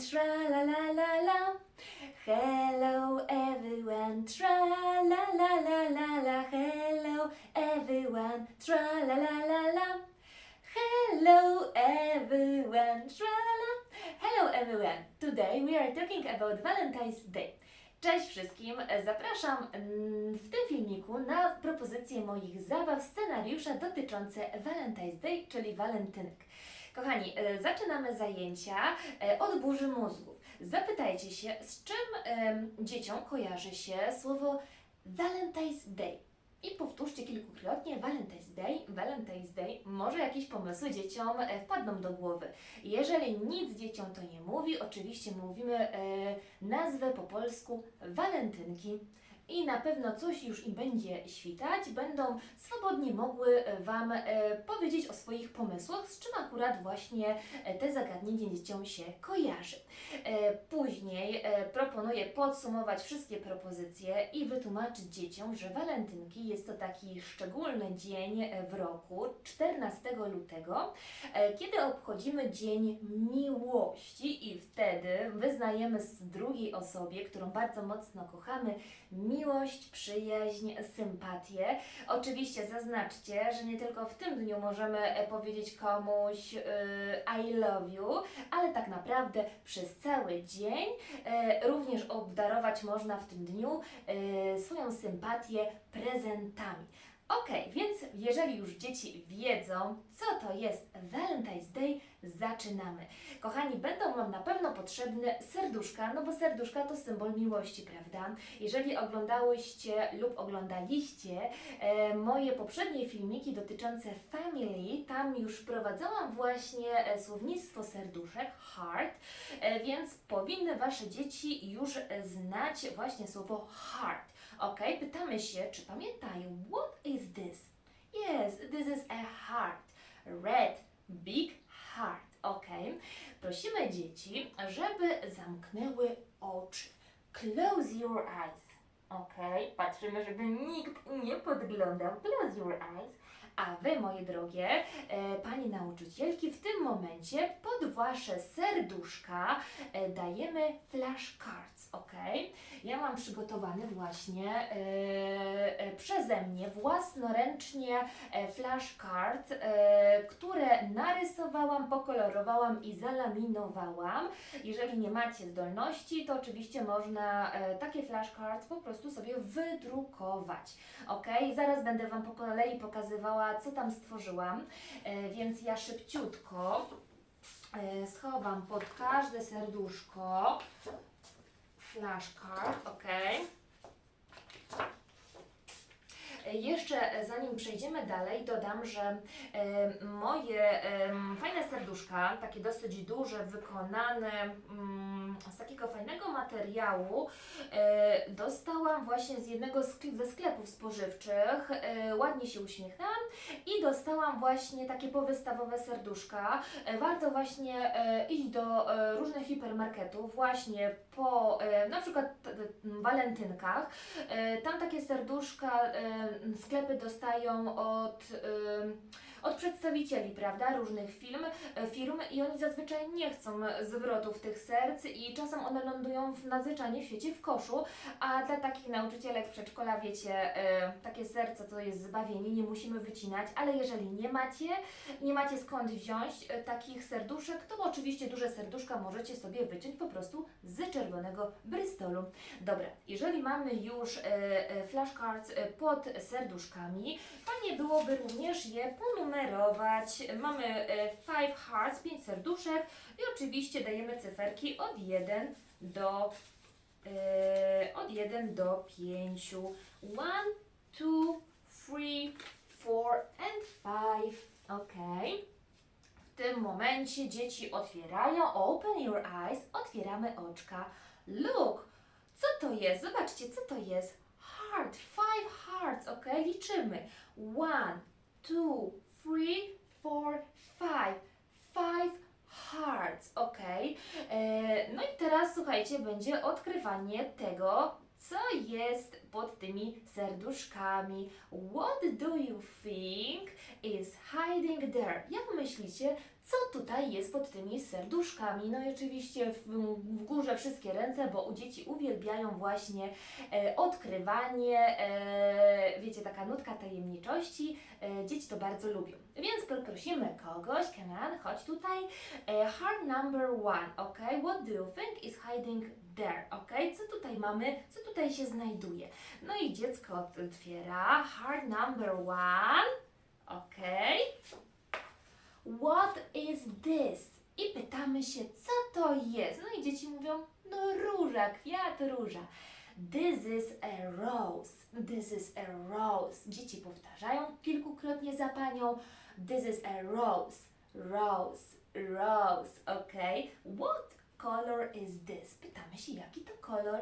tra la la la la. Hello everyone, tra la la la la la. Hello everyone, tra la la la la. Hello everyone, tra la. Hello everyone. Today we are talking about Valentine's Day. Cześć wszystkim, zapraszam mm, w tym filmiku na propozycje moich zabaw, scenariusza dotyczące Valentine's Day, czyli walentynek. Kochani, e, zaczynamy zajęcia e, od burzy mózgów. Zapytajcie się, z czym dzieciom kojarzy się słowo Valentine's Day? I powtórzcie kilkukrotnie Valentine's Day, Valentine's Day. Może jakieś pomysły dzieciom e, wpadną do głowy. Jeżeli nic dzieciom to nie mówi, oczywiście mówimy e, nazwę po polsku walentynki. I na pewno coś już im będzie świtać, będą swobodnie mogły e, Wam e, powiedzieć o swoich pomysłach, z czym akurat właśnie e, te zagadnienie dzieciom się kojarzy. Później proponuję podsumować wszystkie propozycje i wytłumaczyć dzieciom, że walentynki jest to taki szczególny dzień w roku, 14 lutego, kiedy obchodzimy Dzień Miłości i wtedy wyznajemy z drugiej osobie, którą bardzo mocno kochamy, miłość, przyjaźń, sympatię. Oczywiście zaznaczcie, że nie tylko w tym dniu możemy e, powiedzieć komuś y, I love you, ale tak naprawdę przez cały dzień e, również obdarować można w tym dniu e, swoją sympatię prezentami. Ok, więc jeżeli już dzieci wiedzą, co to jest Valentine's Day, zaczynamy. Kochani, będą Wam na pewno potrzebne serduszka, no bo serduszka to symbol miłości, prawda? Jeżeli oglądałyście lub oglądaliście e, moje poprzednie filmiki dotyczące family, tam już wprowadzałam właśnie e, słownictwo serduszek, heart, e, więc powinny Wasze dzieci już e, znać właśnie słowo heart. Ok, pytamy się, czy pamiętają, what is this? Yes, this is a heart. Red, big heart. Ok, prosimy dzieci, żeby zamknęły oczy. Close your eyes. Ok, patrzymy, żeby nikt nie podglądał. Close your eyes. A Wy, moje drogie, e, Panie nauczycielki, w tym momencie pod Wasze serduszka e, dajemy flashcards, ok? Ja mam przygotowany właśnie e, przeze mnie własnoręcznie e, flashcard, które narysowałam, pokolorowałam i zalaminowałam. Jeżeli nie macie zdolności, to oczywiście można takie flashcards po prostu sobie wydrukować. Ok, zaraz będę Wam po kolei pokazywała, co tam stworzyłam, e, więc ja szybciutko e, schowam pod każde serduszko flashcard, ok. E, Jeszcze zanim przejdziemy dalej, dodam, że moje fajne serduszka, takie dosyć duże, wykonane mm, z takiego fajnego materiału, e, dostałam właśnie z jednego skle- ze sklepów spożywczych. E, ładnie się uśmiechnęłam i dostałam właśnie takie powystawowe serduszka. E, warto właśnie e, iść do e, różnych hipermarketów właśnie po e, na przykład walentynkach. E, tam takie serduszka e, sklepy dostają od, em, od przedstawicieli, prawda, różnych firm, e, firm i oni zazwyczaj nie chcą zwrotów tych serc czasem one lądują w nadzwyczajnie w świecie w koszu, a dla takich nauczycielek przedszkola, wiecie, e, takie serce to jest zbawienie, nie musimy wycinać, ale jeżeli nie macie, nie macie skąd wziąć e, takich serduszek, to oczywiście duże serduszka możecie sobie wyciąć po prostu z czerwonego Bristolu. Dobra, jeżeli mamy już e, e, flashcards e, pod serduszkami, fajnie byłoby również je ponumerować. Mamy e, five hearts, 5 serduszek i oczywiście dajemy cyferki od 1 do e, od 1 do 5. 1, 2, 3, 4 and 5. Ok. W tym momencie dzieci otwierają, open your eyes, otwieramy oczka. Look, co to jest? Zobaczcie, co to jest? Heart, five hearts, ok? Liczymy. One, two, three, four, five. Five hearts, ok? E, no i teraz słuchajcie, będzie odkrywanie tego, co jest pod tymi serduszkami. What do you think is hiding there? Jak myślicie, co tutaj jest pod tymi serduszkami. No i oczywiście w, w górze wszystkie ręce, bo u dzieci uwielbiają właśnie e, odkrywanie, e, wiecie, taka nutka tajemniczości. E, dzieci to bardzo lubią. Więc poprosimy kogoś, Kenan, chodź tutaj. E, hard number one, ok? What do you think is hiding there, ok? Co tutaj mamy, co tutaj się znajduje? No i dziecko otwiera. Hard number one, ok? What is this? I pytamy się, co to jest? No i dzieci mówią, no róża, kwiat róża. This is a rose. This is a rose. Dzieci powtarzają kilkukrotnie za panią. This is a rose. Rose. Rose. Ok. What color is this? Pytamy się, jaki to kolor?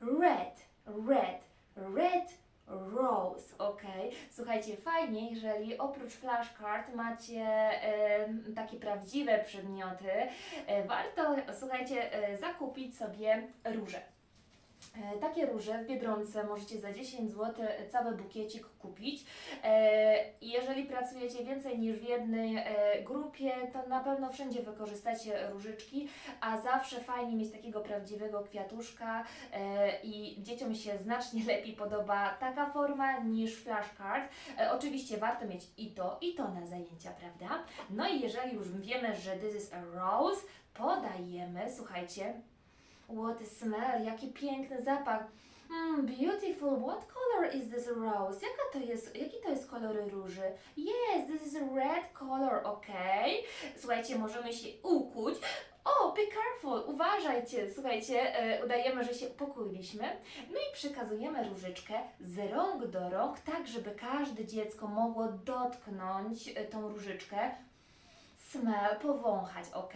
Red. Red. Red Rose, ok. Słuchajcie, fajnie, jeżeli oprócz flashcard macie takie prawdziwe przedmioty, e, warto, słuchajcie, e, zakupić sobie róże. E, Takie róże w Biedronce możecie za 10 zł cały bukiecik kupić. E, Jeżeli pracujecie więcej niż w jednej e, grupie, to na pewno wszędzie wykorzystacie różyczki, a zawsze fajnie mieć takiego prawdziwego kwiatuszka i dzieciom się znacznie lepiej podoba taka forma niż flashcard. Oczywiście warto mieć i to, i to na zajęcia, prawda? No i jeżeli już wiemy, że this is a rose, podajemy, słuchajcie, What a smell, jaki piękny zapach. Mm, beautiful. What color is this rose? Jaka to jest, jaki to jest kolor róży? Yes, this is a red color, okay. Słuchajcie, możemy się ukuć. O, be careful, uważajcie. Słuchajcie, e, udajemy, że się pokuiliśmy. No i przekazujemy różyczkę z rąk do rąk, tak żeby każde dziecko mogło dotknąć e, tą różyczkę smell, powąchać, ok?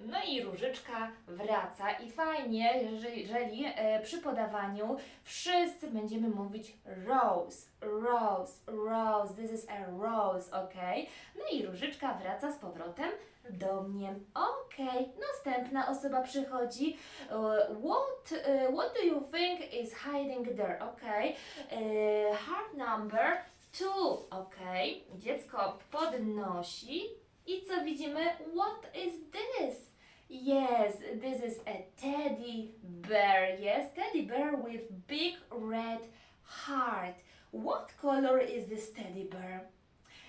No i różyczka wraca i fajnie, jeżeli, e, przy podawaniu wszyscy będziemy mówić rose, rose, rose, this is a rose, ok? No i różyczka wraca z powrotem do mnie. Ok, następna osoba przychodzi. E, what, e, what do you think is hiding there? Ok, e, hard number two, ok? Dziecko podnosi i co widzimy? What is this? Yes, this is a teddy bear. Yes, teddy bear with big red heart. What color is this teddy bear?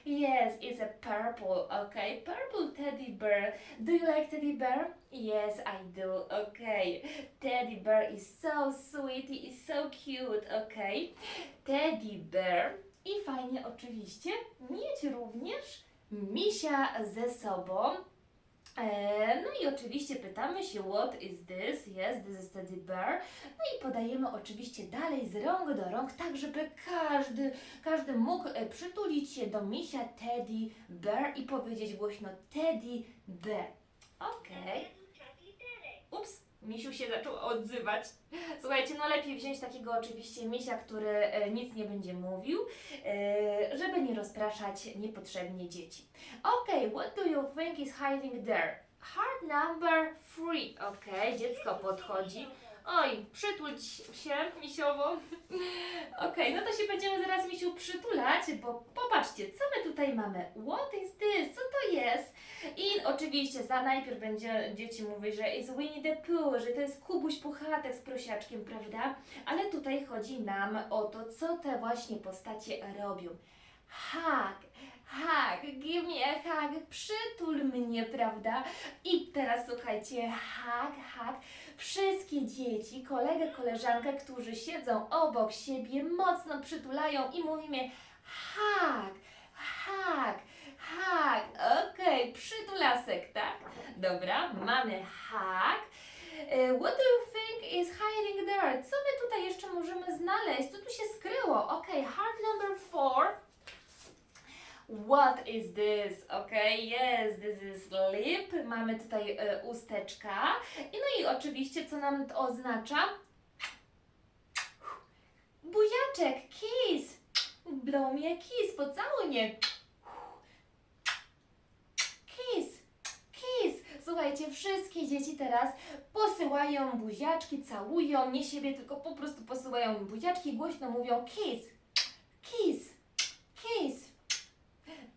Yes, it's a purple, okay? Purple teddy bear. Do you like teddy bear? Yes, I do, okay. Teddy bear is so sweet, he is so cute, okay? Teddy bear. I fajnie oczywiście mieć również misia ze sobą. E, No i oczywiście pytamy się, what is this? Yes, this is teddy bear. No i podajemy oczywiście dalej z rąk do rąk, tak żeby każdy, każdy mógł e, przytulić się do misia teddy bear i powiedzieć głośno teddy bear. Okej. Ups, misiu się zaczął odzywać. Słuchajcie, no lepiej wziąć takiego oczywiście misia, który e, nic nie będzie mówił, e, żeby nie rozpraszać niepotrzebnie dzieci. Okay, what do you think is hiding there? Hard number three. Okay, dziecko podchodzi. Oj, przytul się misiowo. Okej, no to się będziemy zaraz misiu przytulać, bo popatrzcie, co my tutaj mamy. What is this? Co to jest? I oczywiście za najpierw będzie dzieci mówić, że jest Winnie the Pooh, że to jest Kubuś Puchatek z prosiaczkiem, prawda? Ale tutaj chodzi nam o to, co te właśnie postacie robią. Hug, hug, give me a hug, przytul mnie, prawda? I teraz słuchajcie, hug, hug. Wszystkie dzieci, kolegę, koleżankę, którzy siedzą obok siebie, mocno przytulają i mówimy hug, hug, hug. Okej, przytulasek, tak? Dobra, mamy hug. E, What do you think is hiding there? Co my tutaj jeszcze możemy znaleźć? Co tu się skryło? Okej, hard number four. What is this? Okay, yes, this is lip. Mamy tutaj e, usteczka. I no i oczywiście, co nam to oznacza? Buziaczek, kiss. Blow me a kiss, pocałuj mnie. Kiss, kiss. Słuchajcie, wszystkie dzieci teraz posyłają buziaczki, całują, nie siebie, tylko po prostu posyłają im buziaczki, głośno mówią kiss, kiss, kiss.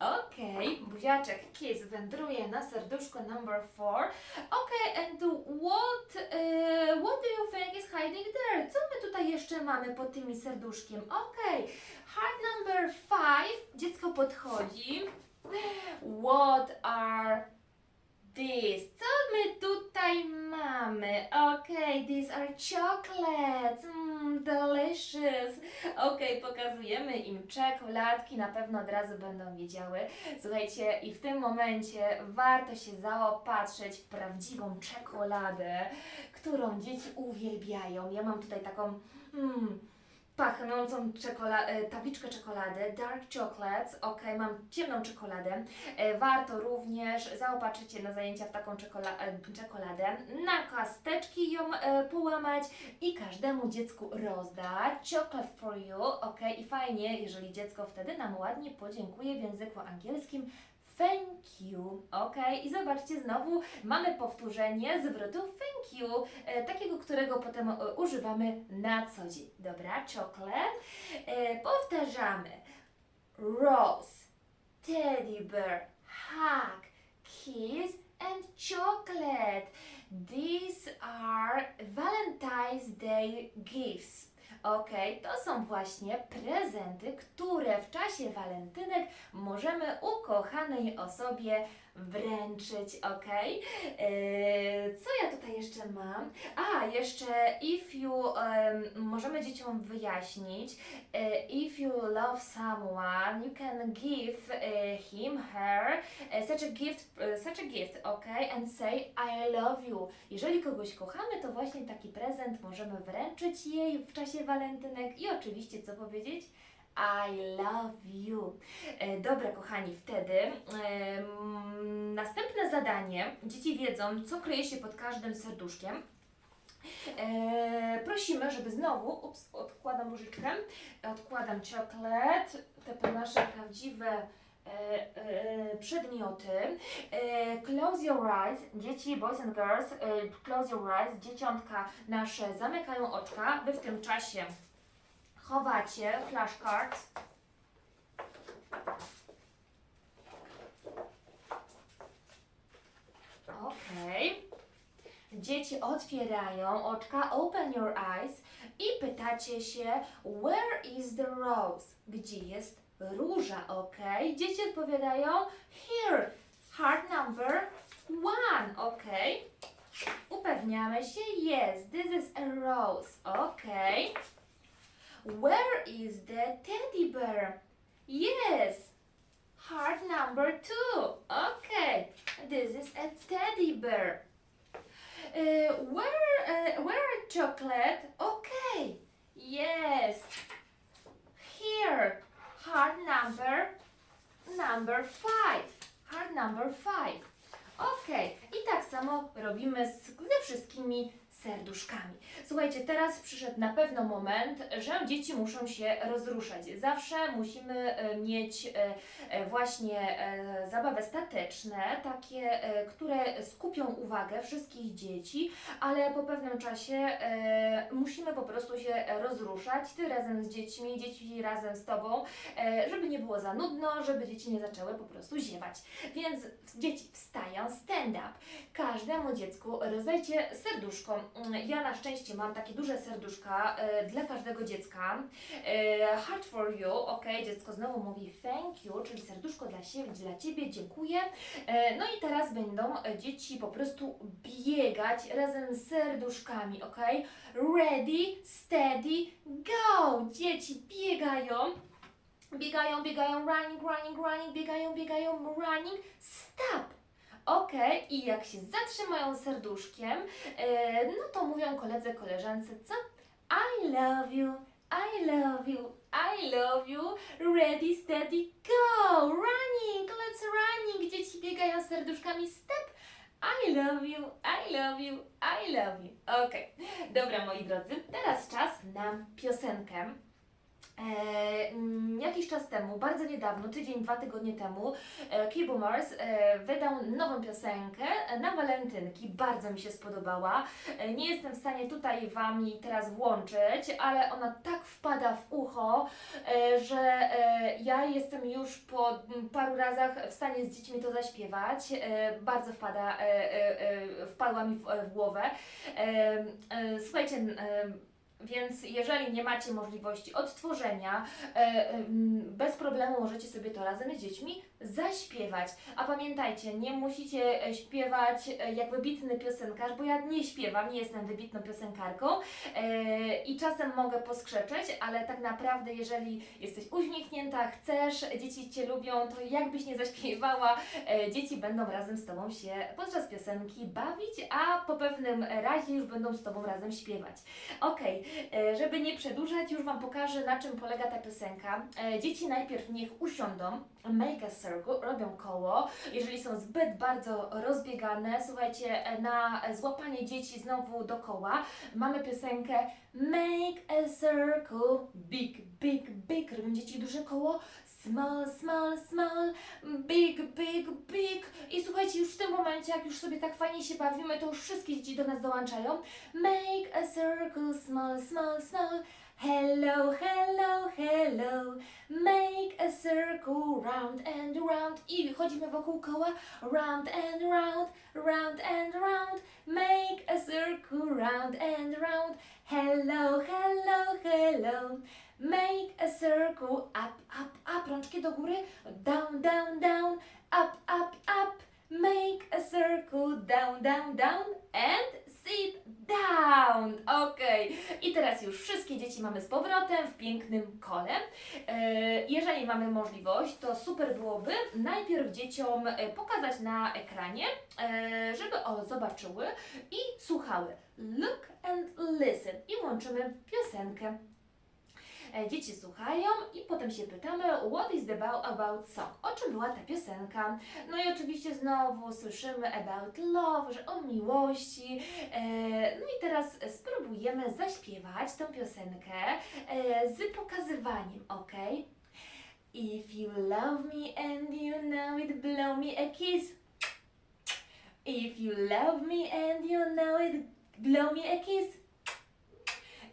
Okej, buziaczek kiss wędruje na serduszko number four. Okay, and what, uh, what do you think is hiding there? Co my tutaj jeszcze mamy pod tymi serduszkiem? Okej, heart number five. Dziecko podchodzi. What are these? Co my tutaj mamy? Okay, these are chocolates. Mm, delicious. Okej, pokazujemy im czekoladki, na pewno od razu będą wiedziały. Słuchajcie, i w tym momencie warto się zaopatrzyć w prawdziwą czekoladę, którą dzieci uwielbiają. Ja mam tutaj taką mm, pachnącą czekola- e, tabliczkę czekolady, dark chocolates, ok, mam ciemną czekoladę. E, Warto również zaopatrzyć się na zajęcia w taką czekola- e, czekoladę, na kasteczki ją połamać i każdemu dziecku rozdać. Chocolate for you, ok, i fajnie, jeżeli dziecko wtedy nam ładnie podziękuje w języku angielskim. Thank you, ok? I zobaczcie, znowu mamy powtórzenie zwrotu thank you, e, takiego, którego potem e, używamy na co dzień. Dobra, chocolate. E, powtarzamy. Rose, teddy bear, hug, kiss and chocolate. These are Valentine's Day gifts. Ok, to są właśnie prezenty, które w czasie walentynek możemy ukochanej osobie wręczyć, ok? Co ja tutaj jeszcze mam? A, jeszcze if you, em, możemy dzieciom wyjaśnić, e, if you love someone, you can give e, him, her, e, such a gift, such a gift, ok? And say I love you. Jeżeli kogoś kochamy, to właśnie taki prezent możemy wręczyć jej w czasie walentynek i oczywiście co powiedzieć? I love you. E, Dobra, kochani, wtedy em, następne zadanie. Dzieci wiedzą, co kryje się pod każdym serduszkiem. E, prosimy, żeby znowu, ups, odkładam różyczkę, odkładam czekolad, te nasze prawdziwe e, e, przedmioty. E, close your eyes, dzieci, boys and girls, e, close your eyes, dzieciątka nasze zamykają oczka, wy w tym czasie chowacie flashcards. Okej. Dzieci otwierają oczka, open your eyes i pytacie się, where is the rose? Gdzie jest róża, ok? Dzieci odpowiadają, here, heart number one, ok? Upewniamy się, yes, this is a rose, ok? Where is the teddy bear? Yes, heart number two, ok? This is a teddy bear. Uh, where, uh, where chocolate? Okay. Yes. Here. Heart number number five. Heart number five. Okej. I tak samo robimy z, ze wszystkimi serduszkami. Słuchajcie, teraz przyszedł na pewno moment, że dzieci muszą się rozruszać. Zawsze musimy e, mieć e, e, właśnie zabawy stateczne, takie, które skupią uwagę wszystkich dzieci, ale po pewnym czasie musimy po prostu się rozruszać. Ty razem z dziećmi, dzieci razem z Tobą, żeby nie było za nudno, żeby dzieci nie zaczęły po prostu ziewać. Więc dzieci wstają, stand up. Każdemu dziecku rozdajcie serduszko. Mm, Ja na szczęście mam takie duże serduszka e, dla każdego dziecka. E, heart for you, ok, dziecko znowu mówi thank you, czyli serduszko dla siebie, dla Ciebie, dziękuję. E, no i teraz będą dzieci po prostu biegać razem z serduszkami, ok? Ready, steady, go! Dzieci biegają. Biegają, biegają, running, running, running, biegają, biegają, running, stop! Ok, i jak się zatrzymają serduszkiem, e, no to mówią koledze, koleżance, co? I love you, I love you, I love you, ready, steady, go! Running, let's running! Dzieci biegają serduszkami, step! I love you, I love you, I love you. Ok, dobra moi drodzy, teraz czas na piosenkę. E, mm, jakiś czas temu, bardzo niedawno, tydzień, dwa tygodnie temu, e, K-Boomers e, wydał nową piosenkę na walentynki. Bardzo mi się spodobała. E, nie jestem w stanie tutaj Wam jej teraz włączyć, ale ona tak wpada w ucho, e, że e, ja jestem już po mm, paru razach w stanie z dziećmi to zaśpiewać. E, bardzo wpada, e, e, e, wpadła mi w, w głowę. E, e, słuchajcie, e, więc jeżeli nie macie możliwości odtworzenia, e, bez problemu możecie sobie to razem z dziećmi zaśpiewać. A pamiętajcie, nie musicie e, śpiewać e, jak wybitny piosenkarz, bo ja nie śpiewam, nie jestem wybitną piosenkarką e, i czasem mogę poskrzeczeć, ale tak naprawdę jeżeli jesteś uśmiechnięta, chcesz, dzieci Cię lubią, to jakbyś nie zaśpiewała, dzieci będą razem z Tobą się podczas piosenki bawić, a po pewnym razie już będą z Tobą razem śpiewać. E, żeby nie przedłużać, już Wam pokażę na czym polega ta piosenka. Dzieci najpierw niech usiądą, make a circle, robią koło. Jeżeli są zbyt bardzo rozbiegane, słuchajcie, e, na złapanie dzieci znowu dokoła mamy piosenkę Make a circle, big, big, big. Robią dzieci duże koło, small, small, small, big, big, big. I słuchajcie, już w tym momencie, jak już sobie tak fajnie się bawimy, to już wszystkie dzieci do nas dołączają. Make a circle, small, small, small. Hello, hello, hello. Make a circle round and round. I chodzimy wokół koła. Round and round, round and round. Make a circle round and round. Hello, hello, hello. Make a circle up, up, up. Rączki do góry. Down, down, down. Up, up, up. Make a circle down, down, down. And sit down. Okej. I teraz już wszystkie dzieci mamy z powrotem w pięknym kole. E, Jeżeli mamy możliwość, to super byłoby najpierw dzieciom e, pokazać na ekranie, e, żeby o, zobaczyły i słuchały. Look and listen. I włączymy piosenkę. E, Dzieci słuchają i potem się pytamy, what is the about, about song? O czym była ta piosenka? No i oczywiście znowu słyszymy about love, że o miłości. E, no i teraz spróbujemy zaśpiewać tą piosenkę e, z pokazywaniem, ok? If you love me and you know it, blow me a kiss. If you love me and you know it, blow me a kiss.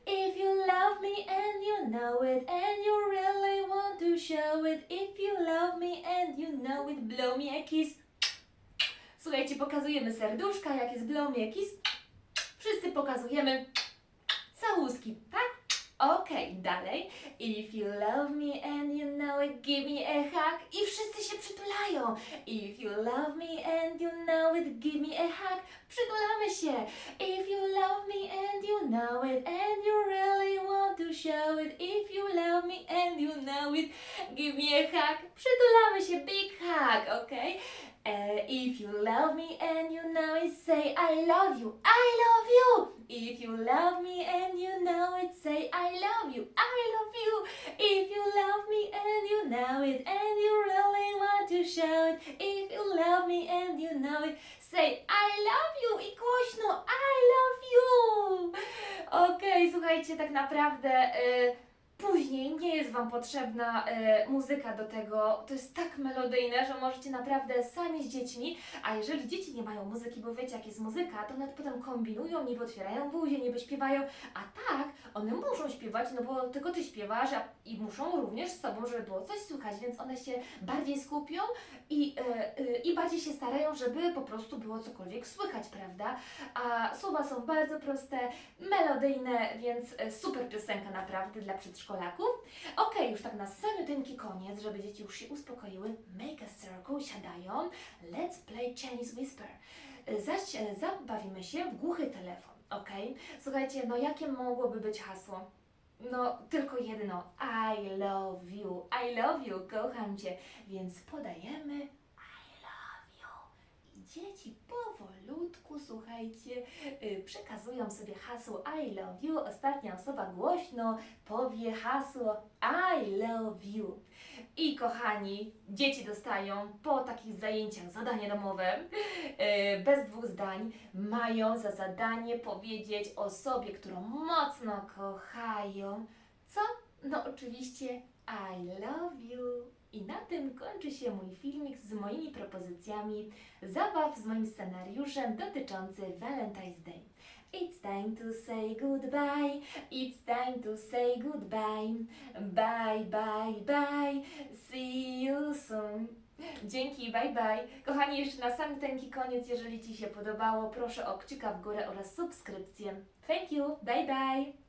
If you love me and you know it and you really want to show it. If you love me and you know it, blow me a kiss. Słuchajcie, pokazujemy serduszka, jak jest blow me a kiss. Wszyscy pokazujemy? Okej, dalej. If you love me and you know it, give me a hug. I wszyscy się przytulają. If you love me and you know it, give me a hug. Przytulamy się. If you love me and you know it and you really want to show it. If you love me and you know it, give me a hug. Przytulamy się. Big hug, okej? Uh, if you love me and you know it, say I love you. I love you. If you love me and you know it, say I love you. I love you. If you love me and you know it, and you really want to show it. If you love me and you know it, say I love you i głośno I love you. Okej, słuchajcie, tak naprawdę. y, Później nie jest Wam potrzebna e, muzyka do tego. To jest tak melodyjne, że możecie naprawdę sami z dziećmi, a jeżeli dzieci nie mają muzyki, bo wiecie jak jest muzyka, to one potem kombinują, niby otwierają buzię, niby śpiewają, a tak, one muszą śpiewać, no bo tylko Ty śpiewasz a, i muszą również z sobą, żeby było coś słychać, więc one się bardziej skupią i, e, e, i bardziej się starają, żeby po prostu było cokolwiek słychać, prawda? A słowa są bardzo proste, melodyjne, więc super piosenka naprawdę dla przedszkolaków. Okej, już tak na samiuteńki koniec, żeby dzieci już się uspokoiły. Make a circle, siadają. Let's play Chinese Whisper. E, Zaś e, zabawimy się w głuchy telefon, ok? Słuchajcie, no jakie mogłoby być hasło? No, tylko jedno. I love you. I love you. Kocham Cię. Więc podajemy I love you. I dzieci powolutku, słuchajcie, y, przekazują sobie hasło I love you. Ostatnia osoba głośno powie hasło I love you. I kochani, dzieci dostają po takich zajęciach zadanie domowe, y, bez dwóch zdań, mają za zadanie powiedzieć osobie, którą mocno kochają, co? No oczywiście I love you. I na tym kończy się mój filmik z moimi propozycjami zabaw z moim scenariuszem dotyczący Valentine's Day. It's time to say goodbye, it's time to say goodbye. Bye, bye, bye, see you soon. Dzięki, bye bye. Kochani, jeszcze na sam tenki koniec, jeżeli Ci się podobało, proszę o kciuka w górę oraz subskrypcję. Thank you, bye bye.